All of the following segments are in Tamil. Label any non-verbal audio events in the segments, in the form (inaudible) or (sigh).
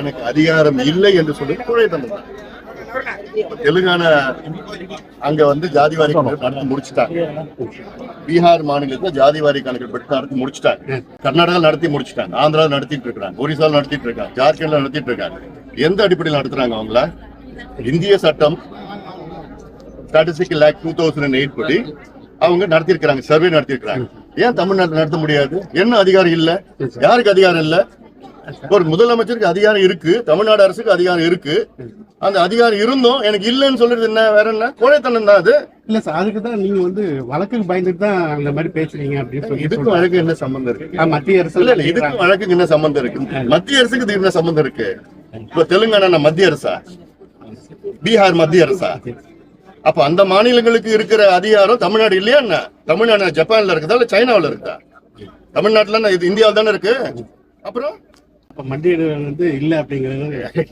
எனக்கு அதிகாரம் இல்லை என்று சொல்லி குழை தந்தது. தெலுங்கானா அங்க வந்து ஜாதிவாரி கணக்கு நடத்தி முடிச்சுட்டாங்க. பீகார் மாநிலத்துல ஜாதிவாரி கணக்கு நடத்தி முடிச்சுட்டாங்க. கர்நாடகா நடத்தி முடிச்சுட்டாங்க. ஆந்திரா நடத்திட்டு இருக்காங்க. ஒரிசால நடத்திட்டு இருக்காங்க. ஜார்க்கண்ட்ல நடத்திட்டு இருக்காங்க. எந்த அடிப்படையில் நடத்துறாங்க அவங்கள? இந்திய சட்டம் statistical act two thousand eight படி அவங்க நடத்திருக்கிறாங்க சர்வே நடத்திருக்கிறாங்க ஏன் தமிழ்நாட்டில் நடத்த முடியாது? என்ன அதிகாரம் இல்ல? யாருக்கு அதிகாரம் இல்ல? ஒரு முதலமைச்சருக்கு அதிகாரம் இருக்கு தமிழ்நாடு அரசுக்கு அதிகாரம் இருக்கு. அந்த அதிகாரம் இருந்தும் எனக்கு இல்லைன்னு சொல்றது என்ன வேற என்ன? கோழைத்தனம் தான் அது. இல்ல சார் அதுக்கு தான் நீங்க வந்து வழக்குக்கு பயந்துட்டு தான் அந்த மாதிரி பேசுறீங்க அப்படின்னு சொல்லி இதுக்கும் வழக்கு என்ன சம்பந்தம் இருக்கு? மத்திய அரசு இல்ல இதுக்கும் வழக்குக்கு என்ன சம்பந்தம் இருக்கு? மத்திய அரசுக்கு இதுக்கு என்ன சம்பந்தம் இருக்கு. இப்ப தெலுங்கானா மத்திய அரசா? பீகார் மத்திய அரசா? அப்ப அந்த மாநிலங்களுக்கு இருக்கிற அதிகாரம் தமிழ்நாடு இல்லையா என்ன? தமிழ்நாடு ஜப்பான்ல இருக்குதா இல்ல சைனாவுல இருக்குதா தமிழ்நாட்டுல இது இந்தியாவில் தானே இருக்கு? அப்புறம்? அரசு வந்து இல்ல அப்படிங்கிறது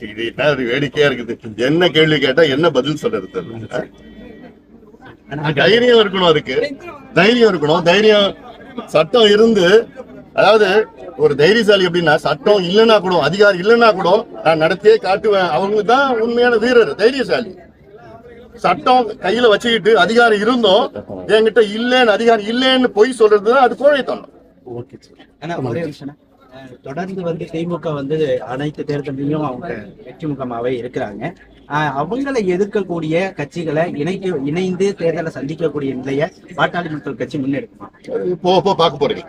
(laughs) இது என்ன ஒரு வேடிக்கையா இருக்குது? என்ன கேள்வி கேட்டா என்ன பதில் சொல்றது தெரியல. தைரியம் இருக்கணும் அதுக்கு. தைரியம் இருக்கணும். தைரியம் சட்டம் இருந்து அதாவது ஒரு தைரியசாலி அப்படின்னா சட்டம் இல்லைன்னா கூட அதிகாரம் இல்லைன்னா கூட நான் நடத்தியே காட்டுவேன். அவங்க தான் உண்மையான வீரர் தைரியசாலி. சட்டம் கையில வச்சுக்கிட்டு அதிகாரம் இருந்தும். என்கிட்ட இல்லைன்னு அதிகாரம் இல்லைன்னு பொய் சொல்றது தான் அது கோழைத்தனம். ஓகே தொடர்ந்து வந்து திமுக வந்து அனைத்து தேர்தலையும் அவங்க வெற்றி முகமாவே இருக்கிறாங்க. அவங்களை எதிர்க்கக்கூடிய கட்சிகளை இணைக்க இணைந்து தேர்தலை சந்திக்கக்கூடிய நிலையை பாட்டாளி மக்கள் கட்சி முன்னெடுக்குமா? போ போ பார்க்க போறீங்க.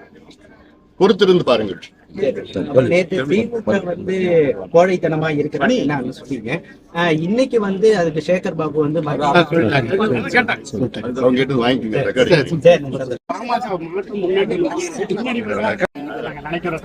பொறுத்திருந்து பாருங்க அப்ப நேத்து திமுக வந்து கோழைத்தனமா இருக்கிறாங்க சொன்னீங்க. இன்னைக்கு வந்து அதுக்கு சேகர் பாபு வந்து அவங்க கிட்ட வாங்கிக்கோங்க ரெக்கார்டு